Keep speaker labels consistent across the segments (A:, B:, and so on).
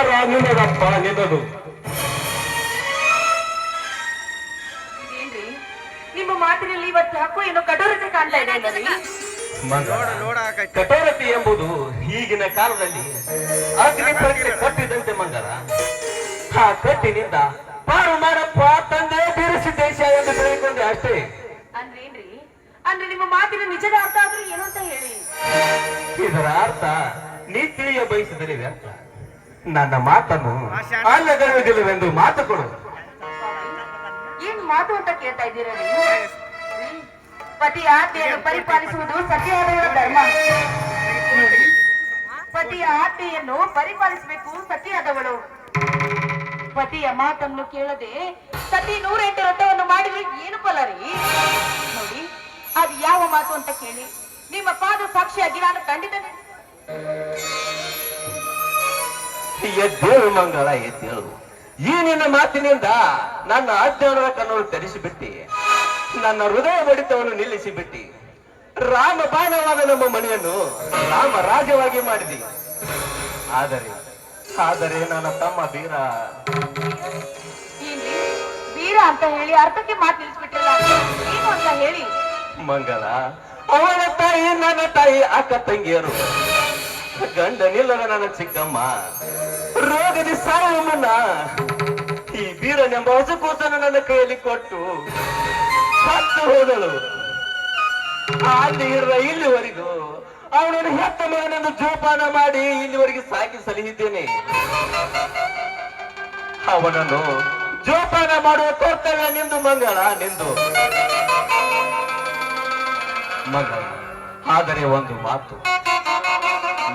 A: ಅಧಿಕಾರ ನಿನಗಪ್ಪ ನಿನ್ನದು
B: ನಿಮ್ಮ ಮಾತಿನಲ್ಲಿ ಇವತ್ತು ಹಕ್ಕು ಏನು ಕಠೋರತೆ ಕಾಣ್ತಾ ಇದೆ
A: ಕಠೋರತೆ ಎಂಬುದು ಈಗಿನ ಕಾಲದಲ್ಲಿ ಅಗ್ನಿ ಪ್ರಜ್ಞೆ ಕಟ್ಟಿದಂತೆ ಮಂಗಲ. ಆ ಕಟ್ಟಿನಿಂದ ಪಾರು ಮಾಡಪ್ಪ ತಂದೆ ಬೀರಿಸಿ ದೇಶ ಎಂದು ತಿಳಿದುಕೊಂಡೆ ಅಷ್ಟೇ.
B: ಅಂದ್ರೆ ಏನ್ರಿ ಅಂದ್ರೆ ನಿಮ್ಮ ಮಾತಿನ ನಿಜದ ಅರ್ಥ ಆದ್ರೂ ಏನು ಅಂತ ಹೇಳಿ?
A: ಇದರ ಅರ್ಥ ನೀ ತಿಳಿಯ ಬಯಸಿದರೆ ವ್ಯರ್ಥ. ನನ್ನ ಮಾತನ್ನು ಅಲ್ಲಗಳೆದಿಲ್ಲವೆಂದು ಮಾತು ಕೊಡು.
B: ಏನ್ ಮಾತು ಅಂತ ಕೇಳ್ತಾ ಇದ್ದೀರಾ ಪತಿ ಪತಿಯ ಆಜ್ಞೆಯನ್ನು ಪರಿಪಾಲಿಸುವುದು ಸತ್ಯವಾದ ಧರ್ಮ. ಪತಿಯ ಆಜ್ಞೆಯನ್ನು ಪರಿಪಾಲಿಸಬೇಕು ಸತಿಯಾದವಳು ಪತಿಯ ಮಾತನ್ನು ಕೇಳದೆ ಸತಿ ನೂರೆಂಟು ರಥವನ್ನು ಮಾಡಿದ್ರೆ ಏನು ಫಲ ರೀ ನೋಡಿ ಅದು ಯಾವ ಮಾತು ಅಂತ ಕೇಳಿ. ನಿಮ್ಮ ಪಾದ ಸಾಕ್ಷಿಯಾಗಿ ನಾನು ಖಂಡಿತ
A: ಎದ್ದೇಳು ಮಂಗಳ ಎದ್ದೇಳು ಈ ನಿನ್ನ ಮಾತಿನಿಂದ ನನ್ನ ಅಜ್ಞಾನದ ಕಣ್ಣು ಧರಿಸಿಬಿಟ್ಟಿ ನನ್ನ ಹೃದಯ ಬಡಿತವನ್ನು ನಿಲ್ಲಿಸಿಬಿಟ್ಟಿ. ರಾಮ ಬಾಣವಾದ ನಮ್ಮ ಮನೆಯನ್ನು ರಾಮ ರಾಜವಾಗಿ ಮಾಡಿದಿ. ಆದರೆ ಆದರೆ ನನ್ನ ತಮ್ಮ ಬೀರ.
B: ಬೀರ ವೀರ ಅಂತ ಹೇಳಿ ಅರ್ಥಕ್ಕೆ ಮಾತು ನಿಲ್ಲಿಸ್ಬಿಟ್ಟಿಲ್ಲ ಏನು ಅಂತ ಹೇಳಿ?
A: ಮಂಗಳ ಅವಳ ತಾಯಿ ನನ್ನ ತಾಯಿ ಅಕ್ಕ ತಂಗಿಯರು. ಗಂಡನಿಲ್ಲದ ನನ್ನ ಚಿಕ್ಕಮ್ಮ. ರೋಗದಿ ಸಾಯುವ ಈ ಬೀರನೆಂಬ ಹೊಸಕೂಸನ್ನು ನನ್ನ ಕೈಯಲ್ಲಿ ಕೊಟ್ಟು ಸತ್ತು ಹೋದಳು. ಅಲ್ಲಿ ಇರುವ ಇಲ್ಲಿವರೆಗೂ ಅವನನ್ನು ಹೆತ್ತ ಮಗನನ್ನು ಜೋಪಾನ ಮಾಡಿ ಇಲ್ಲಿವರೆಗೆ ಸಾಕಿ ಸಲಹಿದ್ದೇನೆ ಅವನನ್ನು ಜೋಪಾನ ಮಾಡುವ ಕರ್ತವ್ಯ ನಿಂದು ಮಂಗಳ ನಿಂದು. ಮಂಗಳ, ಆದರೆ ಒಂದು ಮಾತು.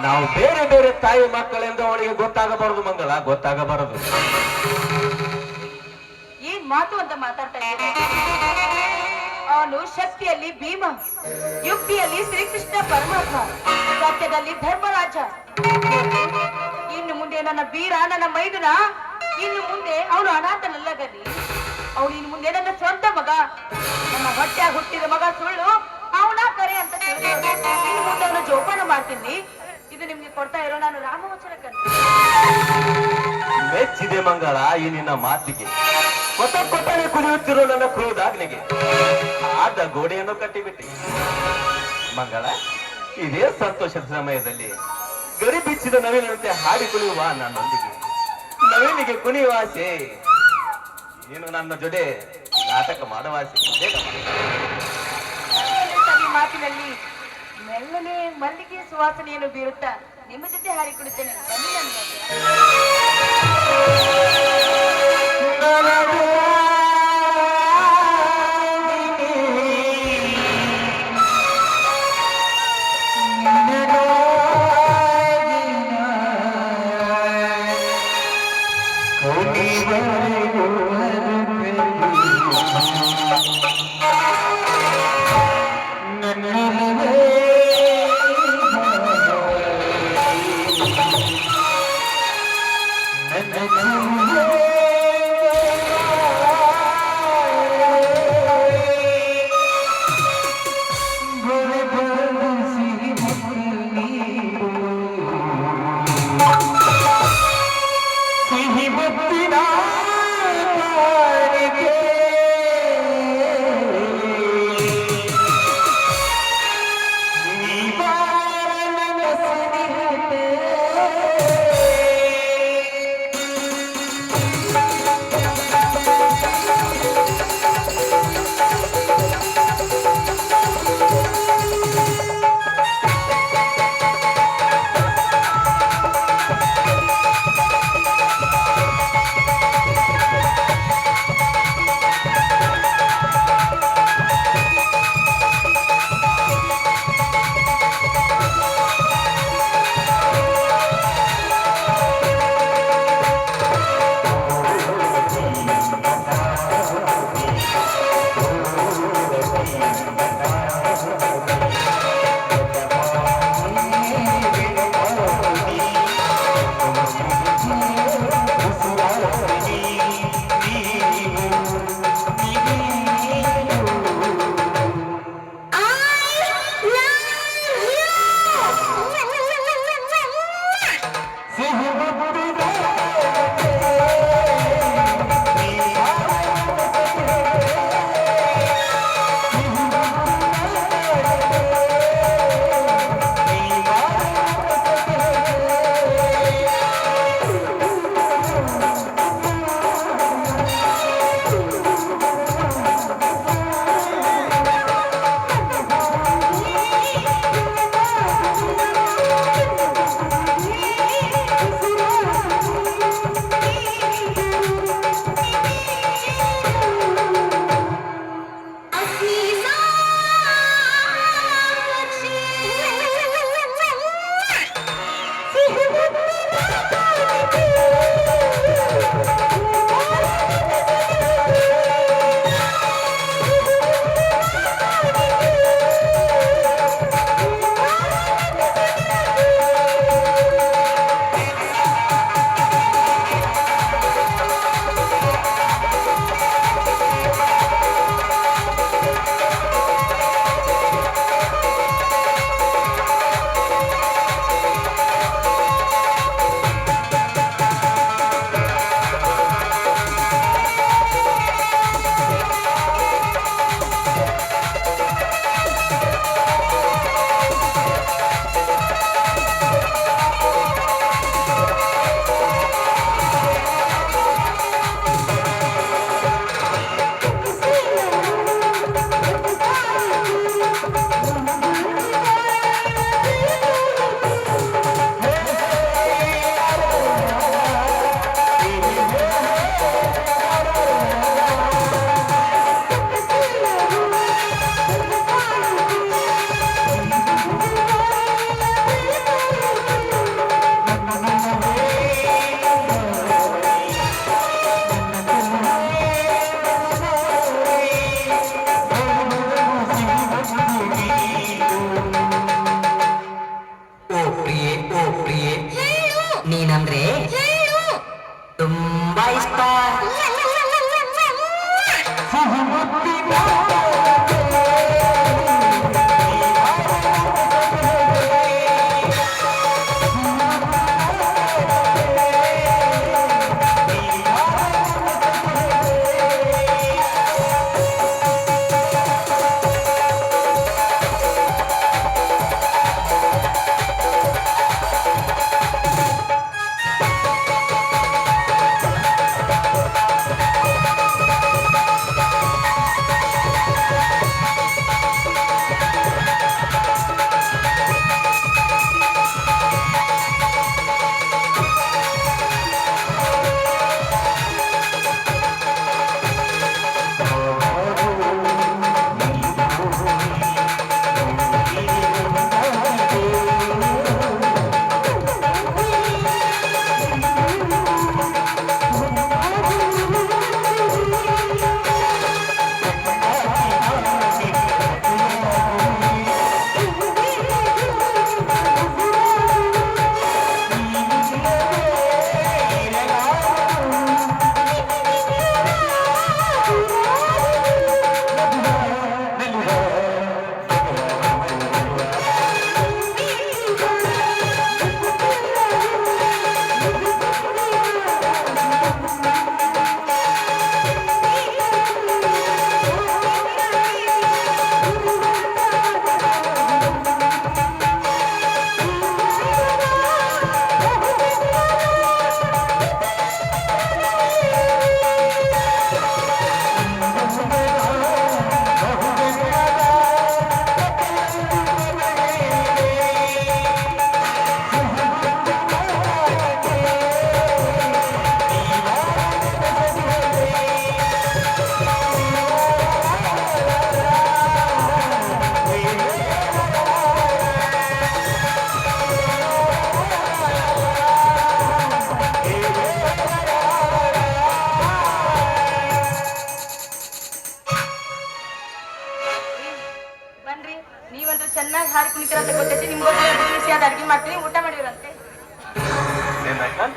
A: ನಾವು ಬೇರೆ ಬೇರೆ ತಾಯಿ ಮಕ್ಕಳೆಂದು ಅವಳಿಗೆ ಗೊತ್ತಾಗಬಾರದು ಮಂಗಲ ಗೊತ್ತಾಗಬಾರದು.
B: ಏನ್ ಮಾತು ಅಂತ ಮಾತಾಡ್ತಾ ಅವನು ಶಕ್ತಿಯಲ್ಲಿ ಭೀಮ, ಯುಕ್ತಿಯಲ್ಲಿ ಶ್ರೀಕೃಷ್ಣ ಪರಮಾತ್ಮ, ಸತ್ಯದಲ್ಲಿ ಧರ್ಮರಾಜ. ಇನ್ನು ಮುಂದೆ ನನ್ನ ಬೀರ, ನನ್ನ ಮೈದುನ, ಇನ್ನು ಮುಂದೆ ಅವನು ಅನಾಥನಲ್ಲ ಗದಿ ಅವನು ಇನ್ನು ಮುಂದೆ ನನ್ನ ಸ್ವಂತ ಮಗ. ನನ್ನ ಹೊಟ್ಟೆ ಹುಟ್ಟಿದ ಮಗ ಸುಳ್ಳು, ಅವನ ಕರೆ ಅಂತ ಇನ್ನು ಮುಂದೆ ಅವನು ಜೋಪಾನ ಮಾಡ್ತೀನಿ. ಇದು ನಿಮ್ಗೆ ಕೊಡ್ತಾ ಇರೋ ನಾನು ರಾಮವಚನ
A: ಮೆಚ್ಚಿದೆ ಮಂಗಳ ಈ ನಿನ್ನ ಮಾತಿಗೆ. ಕೊತ ಕೊಟ್ಟನೆ ಕುದಿಯುತ್ತಿರೋ ನನ್ನ ಕ್ರೋಧಾಗ್ನಿಗೆ ಆದ ಗೋಡೆಯನ್ನು ಕಟ್ಟಿಬಿಟ್ಟಿ. ಮಂಗಳ ಇದೇ ಸಂತೋಷದ ಸಮಯದಲ್ಲಿ ಗರಿ ಬಿಚ್ಚಿದ ನವಿಲಿನಂತೆ ಹಾಡಿ ಕುಣಿಯುವ ನನ್ನೊಂದಿಗೆ. ನವಿಲಿಗೆ ಕುಣಿಯುವ ಆಸೆ. ನೀನು ನನ್ನ ಜೊತೆ ನಾಟಕ ಮಾಡುವ ಆಸೆ. ಬೇಗ ಬಾ.
B: ಸವಿ ಮಾತಿನಲ್ಲಿ ಮೆಲ್ಲನೆ ಮಲ್ಲಿಗೆ ಸುವಾಸನೆಯನ್ನು ಬೀರುತ್ತಾ ನಿಮ್ಮ ಜೊತೆ ಹಾರಿಕೊಡುತ್ತೇನೆ ಬನ್ನಿ ನನ್ನ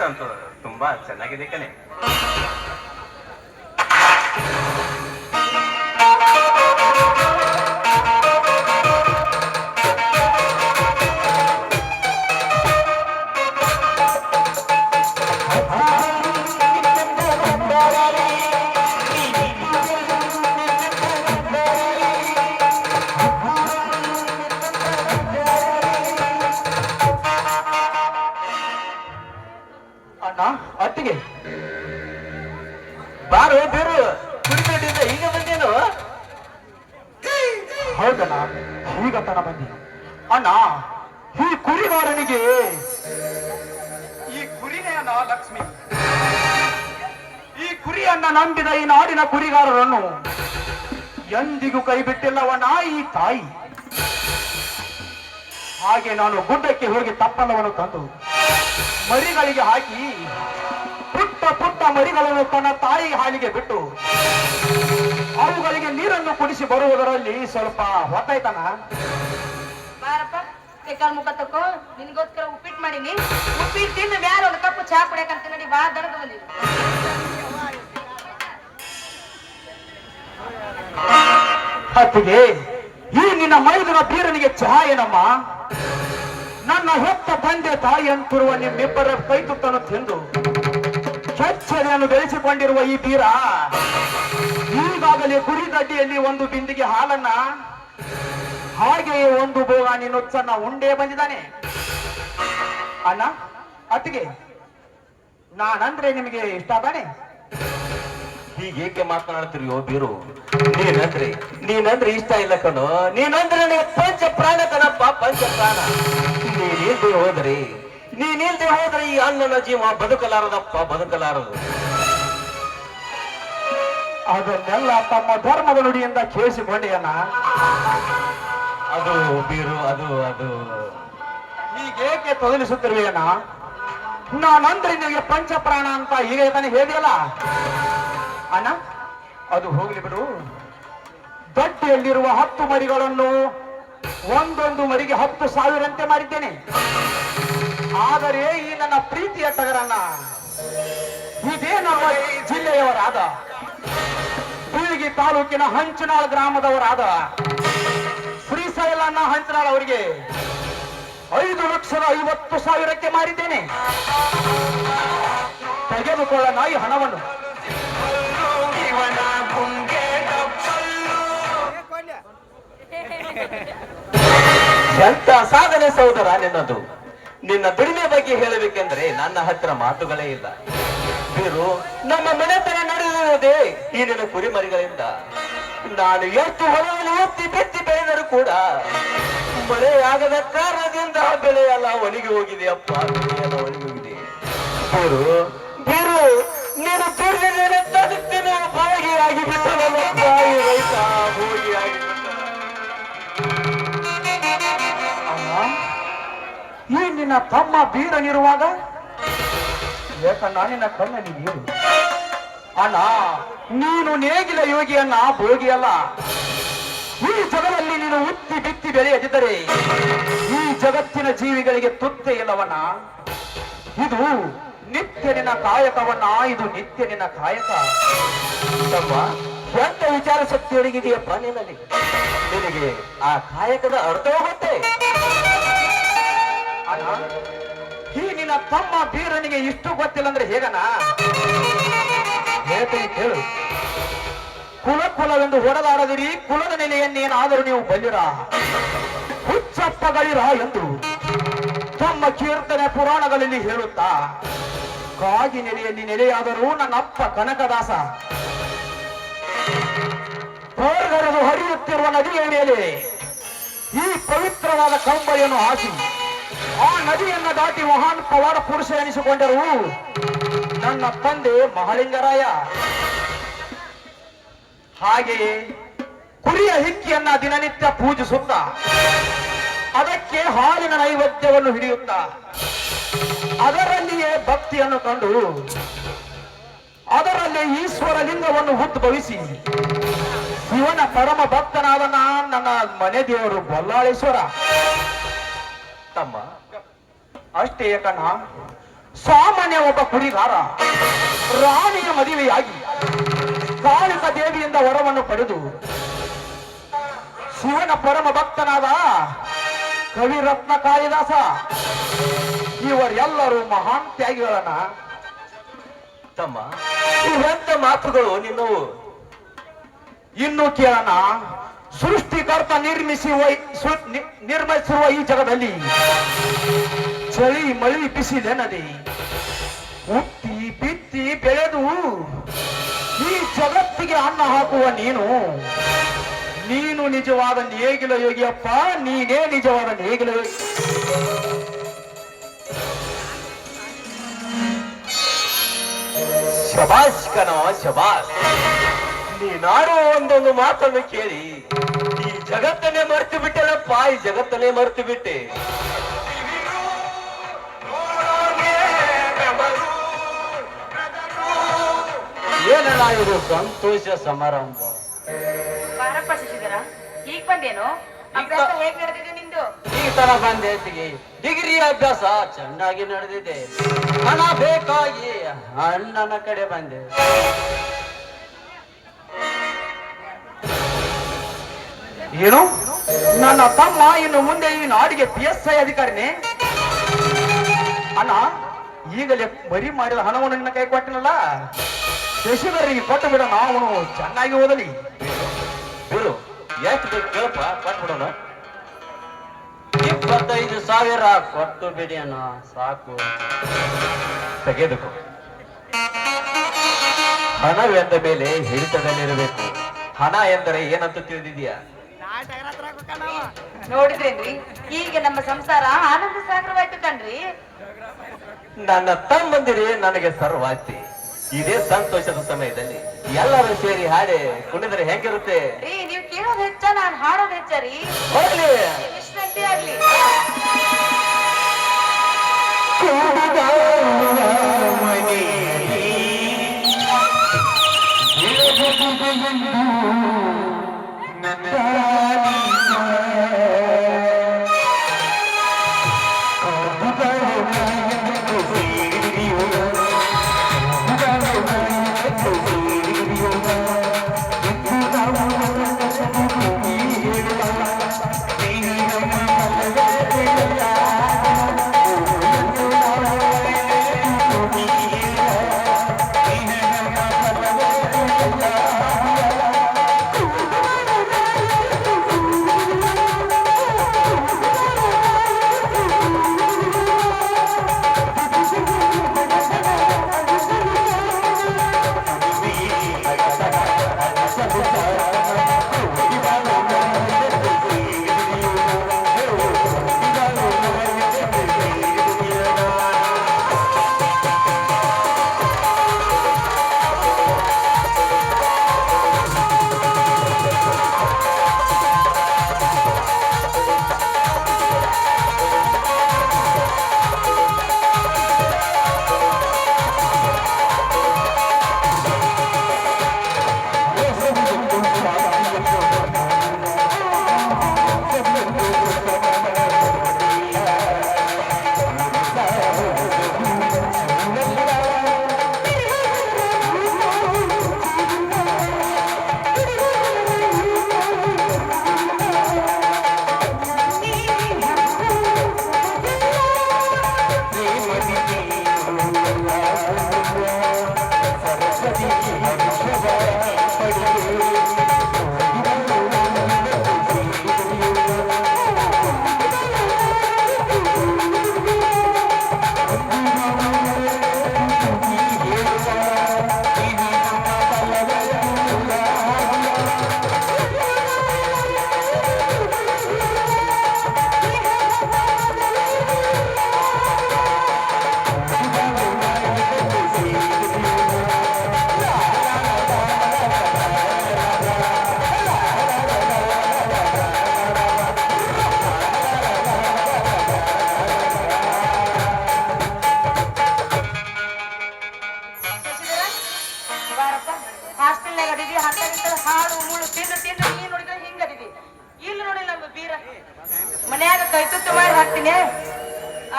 B: ಅಂತೂ
A: ತುಂಬಾ ಚೆನ್ನಾಗಿದೆ ಕಣೆ. ಅತ್ತಿಗೆ ಬಾರು, ಬೇರು. ಕುರಿಬೇಡಿಂದ ಈಗ ಬಂದೇನು
C: ಹೌದಣ್ಣ ಈಗ ತನ ಬಂದಿ ಅಣ್ಣ, ಈ ಕುರಿಗಾರನಿಗೆ ಈ ಕುರಿನೇ ಅಣ್ಣ ಲಕ್ಷ್ಮಿ. ಈ ಕುರಿಯನ್ನ ನಂಬಿದ ಈ ನಾಡಿನ ಕುರಿಗಾರರನ್ನು ಎಂದಿಗೂ ಕೈ ಬಿಟ್ಟಿಲ್ಲವಣ್ಣ ಈ ತಾಯಿ. ಹಾಗೆ ನಾನು ಗುಡ್ಡಕ್ಕೆ ಹೋಗಿ ತಪ್ಪಲವನ್ನು ತಂದು ಮರಿಗಳಿಗೆ ಹಾಕಿ ಪುಟ್ಟ ಪುಟ್ಟ ಮರಿಗಳನ್ನು ತನ್ನ ತಾಯಿ ಹಾಲಿಗೆ ಬಿಟ್ಟು ಅವುಗಳಿಗೆ ನೀರನ್ನು ಕುಡಿಸಿ ಬರುವುದರಲ್ಲಿ ಸ್ವಲ್ಪ ಹೊತ್ತಾಯ್ತಾನ?
B: ಬಾರಪ್ಪ ಕೈಕಾಲ್ ಮುಖ ತಕೋ ನಿನ್ಗೋಸ್ಕರ ಉಪ್ಪಿಟ್ಟು ಮಾಡೀನಿ. ಉಪ್ಪಿಟ್ಟು ತಿಂದ ಮ್ಯಾಲ ಒಂದು ಕಪ್ ಚಹಾ ಕುಡಿಯಕಂತ ನೋಡಿ ಬಾಳ ದಣಕ ಬಂದಿದೆ
C: ಹತ್ತಿಗೆ ಈ ನಿನ್ನ ಮೈದನ ಬೀರನಿಗೆ ಚಹಾ ಏನಮ್ಮ? ನನ್ನ ಹೊತ್ತ ತಂದೆ ತಾಯಿ ಅಂತಿರುವ ನಿಮ್ಮಿಬ್ಬರ ಕೈ ತುತ್ತನ್ನು ತಿಂದು ಚಚ್ಚನೆಯನ್ನು ಬೆಳೆಸಿಕೊಂಡಿರುವ ಈ ತೀರ ಈಗಾಗಲೇ ಕುರಿದಡ್ಡಿಯಲ್ಲಿ ಒಂದು ಬಿಂದಿಗೆ ಹಾಲನ್ನ, ಹಾಗೆಯೇ ಒಂದು ಬೋಗಾನಿ ನಿನ್ನೊಚ್ಚನ್ನ ಉಂಡೇ ಬಂದಿದ್ದಾನೆ. ಅಣ್ಣ, ಅತ್ತಿಗೆ, ನಾನಂದ್ರೆ ನಿಮಗೆ ಇಷ್ಟ ತಾನೆ?
A: ಹೀಗೇಕೆ ಮಾತನಾಡ್ತಿರಿಯೋ ಬೀರು? ನೀನಂದ್ರೆ ನೀನಂದ್ರೆ ಇಷ್ಟ ಇಲ್ಲ ಕಣೋ. ನೀನಂದ್ರೆ ನನಗೆ ಪಂಚ ಪ್ರಾಣ ಕಣಪ್ಪ ಪಂಚ ಪ್ರಾಣ ನೀನಿಲ್ದೆ ಹೋದ್ರೆ ನೀನಿಲ್ದೆ ಹೋದ್ರೆ ಈ ಅಣ್ಣನ ಜೀವ ಬದುಕಲಾರದಪ್ಪ ಬದುಕಲಾರದು.
C: ಅದನ್ನೆಲ್ಲ ತಮ್ಮ ಧರ್ಮದ ನುಡಿಯಿಂದ ಕೇಳಿಸಿಕೊಂಡೆಯನ್ನ
A: ಅದು ಬೀರು ಅದು ಅದು.
C: ಹೀಗೇಕೆ ತೊದಲಿಸುತ್ತಿರುವೇನ ನಾನಂದ್ರೆ ನಿಮಗೆ ಪಂಚಪ್ರಾಣ ಅಂತ ಈಗ ತಾನೇ ಹೇಳಿಯಲ್ಲ? ಅಣ್ಣ ಅದು ಹೋಗ್ಲಿ ಬಿಡು. ದಡ್ಡಿಯಲ್ಲಿರುವ ಹತ್ತು ಮರಿಗಳನ್ನು ಒಂದೊಂದು ಮರಿಗೆ ಹತ್ತು ಸಾವಿರಂತೆ ಮಾಡಿದ್ದೇನೆ. ಆದರೆ ಈ ನನ್ನ ಪ್ರೀತಿಯ ಟಗರನ್ನ ಇದೇ ನಮ್ಮ ಜಿಲ್ಲೆಯವರಾದ? ಬೀಳಿಗಿ ತಾಲೂಕಿನ ಹಂಚನಾಳ್ ಗ್ರಾಮದವರಾದ ಶ್ರೀಶೈಲನ್ನ ಹಂಚನಾಳ್ ಅವರಿಗೆ ಐದು ಲಕ್ಷದ ಐವತ್ತು ಸಾವಿರಕ್ಕೆ ಮಾರಿದ್ದೇನೆ. ತೆಗೆದುಕೊಳ್ಳೋಣ ಈ ಹಣವನ್ನು.
A: ಎಂತ ಸಾಧನೆ ಸಹೋದರ ನಿನ್ನದು? ನಿನ್ನ ದುಡಿಮೆ ಬಗ್ಗೆ ಹೇಳಬೇಕೆಂದ್ರೆ ನನ್ನ ಹತ್ರ ಮಾತುಗಳೇ ಇಲ್ಲ. ಬೀರು, ನಮ್ಮ ಮನೆತನ ನಡೆದಿರುವುದೇ ಈ ನಿನ್ನ ಕುರಿಮರಿಗಳಿಂದ. ನಾನು ಎಷ್ಟು ಹೊಲವನ್ನು ಒತ್ತಿ ಬೆತ್ತಿ ಬೆಳೆದರೂ ಕೂಡ ಮಳೆಯಾಗದ ಕಾರಣದಿಂದ ಬೆಳೆಯಲ್ಲ ಒಣಗಿ ಹೋಗಿದೆ ಅಪ್ಪ ಬೆಳೆಯೆಲ್ಲ ಒಣಗಿ ಹೋಗಿದೆ. ಬೀರು ಬೀರು, ನೀನು ದುಡಿದ ಆಗಿ ಬಿಟ್ಟು ನನ್ನ ಬಾಯಿ ರೈತ
C: ನಿನ್ನ ತಮ್ಮ ಬೀರನಿರುವಾಗ? ಯಾಕಣ್ಣ ನಿನ್ನ ಕಣ್ಣ ನೀನು ಅಣ್ಣ, ನೀನು ನೇಗಿಲ ಯೋಗಿಯನ್ನ ಭೋಗಿಯಲ್ಲ ಈ ಜಗದಲ್ಲಿ ನೀನು ಉತ್ತಿ ಬಿತ್ತಿ ಬೆಳೆಯದಿದ್ದರೆ ಈ ಜಗತ್ತಿನ ಜೀವಿಗಳಿಗೆ ತುತ್ತೆ ಇಲ್ಲವಣ್ಣ. ಇದು ನಿತ್ಯ ನಿನ್ನ ಕಾಯಕವನ್ನ ಇದು ನಿತ್ಯ ನಿನ್ನ ಕಾಯಕ.
A: ತಮ್ಮ, ಎಂತ ವಿಚಾರ ಶಕ್ತಿಯೊಳಗಿದೆಯಪ್ಪ ನಿನ್ನಲ್ಲಿ? ನಿನಗೆ ಆ ಕಾಯಕದ ಅರ್ಥವೂ ಗೊತ್ತೇ?
C: ಅಣ್ಣ, ಈ ನಿನ್ನ ತಮ್ಮ ಬೀರನಿಗೆ ಇಷ್ಟು ಗೊತ್ತಿಲ್ಲ ಅಂದ್ರೆ ಹೇಗನ ಹೇಳ್ತೀನಿ ಕೇಳು. ಕುಲ ಕುಲವೆಂದು ಹೊಡೆದಾಡದಿರಿ ಕುಲದ ನೆಲೆಯನ್ನೇನಾದರೂ ನೀವು ಬಲ್ಲಿರ? ಹುಚ್ಚಪ್ಪಗಳಿರ ಎಂದು ತಮ್ಮ ಕೀರ್ತನೆ ಪುರಾಣಗಳಲ್ಲಿ ಹೇಳುತ್ತಾ, ಕಾಗಿ ನೆಲೆಯಲ್ಲಿ ನೆಲೆಯಾದರೂ ನನ್ನ ಅಪ್ಪ ಕನಕದಾಸ ಹೋರ್ಗರೆದು ಹರಿಯುತ್ತಿರುವ ನದಿಯ ಮೇಲೆ ಈ ಪವಿತ್ರವಾದ ಕಂಬಳಿಯನ್ನು ಹಾಸಿ ಆ ನದಿಯನ್ನ ದಾಟಿ ಮಹಾನ್ ಪವಾಡ ಪುರುಷ ಎನಿಸಿಕೊಂಡರು ನನ್ನ ತಂದೆ ಮಹಾಲಿಂಗರಾಯ. ಹಾಗೆಯೇ ಕುರಿಯ ಹಿಕ್ಕಿಯನ್ನ ದಿನನಿತ್ಯ ಪೂಜಿಸುತ್ತ ಅದಕ್ಕೆ ಹಾಲಿನ ನೈವೇದ್ಯವನ್ನು ಹಿಡಿಯುತ್ತ ಅದರಲ್ಲಿಯೇ ಭಕ್ತಿಯನ್ನು ಕಂಡು ಅದರಲ್ಲಿ ಈಶ್ವರ ಲಿಂಗವನ್ನು ಉದ್ಭವಿಸಿ ಶಿವನ ಪರಮ ಭಕ್ತನಾದ ನಾನ್ ನನ್ನ ಮನೆ ದೇವರು ಬಲ್ಲಾಳೇಶ್ವರ.
A: ತಮ್ಮ
C: ಅಷ್ಟೇ ಕಣ ಸಾಮಾನ್ಯ ಒಬ್ಬ ಕುಡಿಗಾರ ರಾಣಿಯ ಮದುವೆಯಾಗಿ ಕಾಳಿಕ ದೇವಿಯಿಂದ ವರವನ್ನು ಪಡೆದು ಶಿವನ ಪರಮ ಭಕ್ತನಾದ ಕವಿರತ್ನ ಕಾಳಿದಾಸ ಇವರೆಲ್ಲರೂ ಮಹಾನ್ ತ್ಯಾಗಿಗಳನ್ನ.
A: ತಮ್ಮ ಇವೆಂತ ಮಾತುಗಳು ನಿನ್ನ
C: ಇನ್ನು ಕೇಳೋಣ ಸೃಷ್ಟಿಕರ್ತ ನಿರ್ಮಿಸಿ ವೈ- ಸೃ- ನಿ- ನಿರ್ಮಿಸಿರುವ ಈ ಜಗದಲ್ಲಿ ಚಳಿ ಮಳಿ ಬಿಸಿಲೆನದೆ ಹುಟ್ಟಿ ಬಿತ್ತಿ ಬೆಳೆದು ಈ ಜಗತ್ತಿಗೆ ಅನ್ನ ಹಾಕುವ ನೀನು. ನೀನು ನಿಜವಾದ ನೇಗಿಲ ಯೋಗಿಯಪ್ಪ, ನೀನೇ ನಿಜವಾದ ನೇಗಿಲ ಯೋಗಿ.
A: ಶಬಾಷ್ ಕಣೋ, ಶಬಾಷ್. ನೀನಾರೋ ಒಂದೊಂದು ಮಾತನ್ನು ಕೇಳಿ, ಈ ಜಗತ್ತನ್ನೇ ಮರೆತು ಬಿಟ್ಟೆನಪ್ಪ, ಈ ಜಗತ್ತನ್ನೇ ಮರೆತು ಬಿಟ್ಟೆ.
C: ಏನೆಲ್ಲ ಇದು ಸಂತೋಷ ಸಮಾರಂಭ?
B: ಬಾರಪ್ಪ ಶಶಿಧರ ಈಗ ಬಂದೇನು? ಅಭ್ಯಾಸ ಹೇಗ್ ನಡೆದಿದೆ ನಿಂದು?
D: ಈ ತರ ಬಂದೈತಿ ಡಿಗ್ರಿ ಅಭ್ಯಾಸ ಚೆನ್ನಾಗಿ ನಡೆದಿದೆ. ಹಣ ಬೇಕಾಗಿ ಅಣ್ಣನ ಕಡೆ ಬಂದೆ.
C: ಏನು? ನನ್ನ ತಮ್ಮ ಇನ್ನು ಮುಂದೆ ಈ ನಾಡಿಗೆ ಪಿ ಎಸ್ ಐ ಅಧಿಕಾರಿನೇ? ಅಣ್ಣ ಈಗಲೇ ಬರಿ ಮಾಡಿದ ಹಣವನ್ನು ನಿನ್ನ ಕೈ ಕೊಟ್ಟಿನಲ್ಲ? ಶಶಿಧರಿಗೆ ಕೊಟ್ಟು ಬಿಡೋಣ ಅವನು ಚೆನ್ನಾಗಿ ಓದಲಿ.
A: ಗುರು ಎಷ್ಟು ಬೇಕು ಕೇಳಪ್ಪ ಕೊಟ್ಬಿಡೋಣ
D: ಇಪ್ಪತ್ತೈದು ಸಾವಿರ ಕೊಟ್ಟು ಬಿಡಿ ಅಣ್ಣ ಸಾಕು.
A: ತೆಗೆದುಕೋ. ಹಣವೆಂದ ಮೇಲೆ ಹಿಡಿತದಲ್ಲಿರಬೇಕು ಹಣ ಎಂದರೆ ಏನಂತ ತಿಳಿದಿದೆಯಾ
B: ನೋಡಿದ್ರೇನ್ರಿ ಈಗ ನಮ್ಮ ಸಂಸಾರ ಆನಂದ ಸಾಗರವಾಯ್ತು ಕಣ್ರಿ.
A: ನನ್ನ ತಮ್ಮಂದಿರಿ ನನಗೆ ಸರ್ವಾಸ್ತಿ ಇದೇ ಸಂತೋಷದ ಸಮಯದಲ್ಲಿ ಎಲ್ಲರೂ ಸೇರಿ ಹಾಡೆ ಕುಣಿದ್ರೆ ಹೇಗಿರುತ್ತೆ?
B: ರೀ ನೀವ್ ಕೇಳೋದ್ ಹೆಚ್ಚ ನಾನ್ ಹಾಡೋದ್ ಹೆಚ್ಚ ರೀ.
A: ಹೋಗ್ಲಿ.
B: ವಿಶ್ರಾಂತಿ ಆಗ್ಲಿ.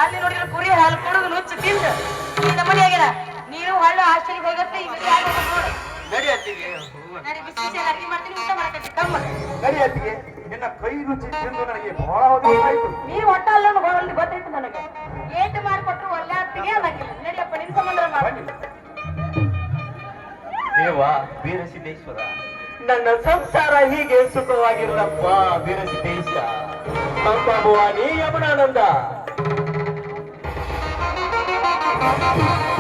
B: ಅಲ್ಲಿ ನೋಡಿದ್ರೆ ಕುರಿ ಹಾಲು ಕುಡಿದು ನುಚ್ಚು ತಿಂದು ಈ ನಮ್ಮನೆ ಆಗ್ಯಾರ ನೀವು ಹಳ್ಳ ಹಾಸ್ಟೆಲ್ಗೆ ಹೋಗತ್ತೆ ಈ ಮದುವೆ ಆಗೋದು ನೋಡು.
C: ನಡಿ ಅತ್ತಿಗೆ.
B: ನಡಿ ಬಿಸಿ ಬಿಸಿ ಅಡಿಗೆ ಮಾಡ್ತೀನಿ ಊಟ ಮಾಡಕತ್ತಿ ಕಮ್ಮ.
C: ನಡಿ ಅತ್ತಿಗೆ. ನಿನ್ನ ಕೈ ರುಚಿ ತಿಂದು ನನಗೆ ಬಹಳ ಹೊತ್ತಾಯ್ತು.
B: ನೀ ಹೊಟ್ಟ ಅಲ್ಲ ಅಲ್ಲಿ ಗೊತ್ತಾಯ್ತು ನನಗೆ. ಏಟು ಮಾಡಿಕೊಟ್ರು ಒಳ್ಳೆ ಅತ್ತಿಗೆ ಅನ್ನಂಗಿಲ್ಲ ನಡಿಯಪ್ಪ ನಿನ್ ಸಂಬಂಧ ಮಾಡಿ.
A: ದೇವ ವೀರಸಿದ್ದೇಶ್ವರ. ನನ್ನ ಸಂಸಾರ ಹೀಗೆ ಸುಖವಾಗಿರಲಪ್ಪ ವೀರಸಿದ್ದೇಶ. ನೀ ಭವಾನಿ ಯಮುನಾನಂದ